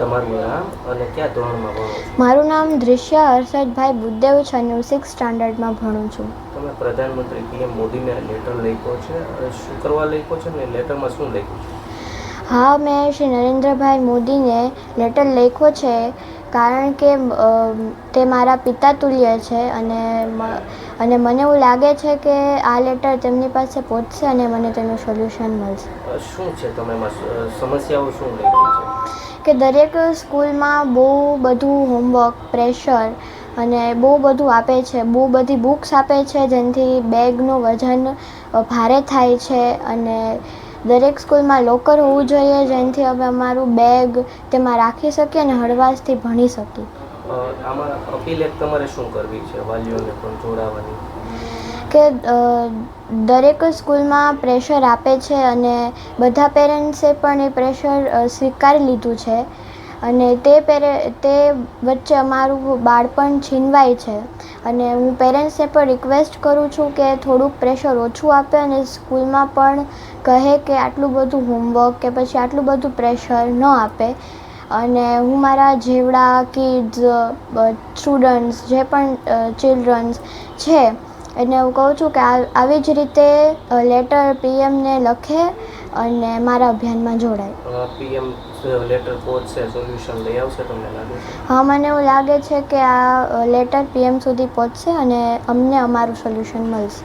તમારું નામ અને ક્યાં ધોરણમાં ભણો છો? મારું નામ દૃશ્ય હર્ષદભાઈ બુદ્દેવ છે અને હું સિક્સ સ્ટાન્ડર્ડમાં ભણું છું. તમે પ્રધાનમંત્રી પીએમ મોદીને લેટર લખ્યો છે. અને શું કરવા લખ્યો છે ને લેટરમાં શું લખ્યું છે? હા મેં શ્રી નરેન્દ્રભાઈ મોદીને લેટર લખ્યો છે કારણ કે તે મારા પિતા તુલ્ય છે અને અને મને એવું લાગે છે કે આ લેટર તેમની પાસે પહોંચશે અને મને તેનું સોલ્યુશન મળશે. શું છે તમે સમસ્યાઓ શું લખી છે? કે દરેક સ્કૂલમાં બહુ બધું હોમવર્ક પ્રેશર અને બહુ બધું આપે છે. બહુ બધી બુક્સ આપે છે જેનાથી બેગનું વજન ભારે થાય છે અને દરેક સ્કૂલમાં લોકર હોવું જોઈએ જેનાથી અમે અમારું બેગ તેમાં રાખી શકીએ અને હળવાશથી ભણી શકીએ. તમારે શું કરવી છે? કે દરેક સ્કૂલમાં પ્રેશર આપે છે અને બધા પેરેન્ટ્સે પણ એ પ્રેશર સ્વીકારી લીધું છે. અને તે પેરે, તે વચ્ચે અમારું બાળપણ છીનવાય છે. અને હું પેરેન્ટ્સને પણ રિક્વેસ્ટ કરું છું કે થોડુંક પ્રેશર ઓછું આપે અને સ્કૂલમાં પણ કહે કે આટલું બધું હોમવર્ક કે પછી આટલું બધું પ્રેશર ન આપે. અને હું મારા જેવડા, કિડ્સ સ્ટુડન્ટ્સ, જે પણ ચિલ્ડ્રન્સ છે એને હું કહું છું કે આવી જ રીતે લેટર પીએમને લખે અને મારા અભિયાનમાં જોડાય. પીએમ લેટર પહોંચશે સોલ્યુશન લઈ આવશે તમને લાગે હા મને એવું લાગે છે કે આ લેટર પીએમ સુધી પહોંચશે અને અમને અમારું સોલ્યુશન મળશે.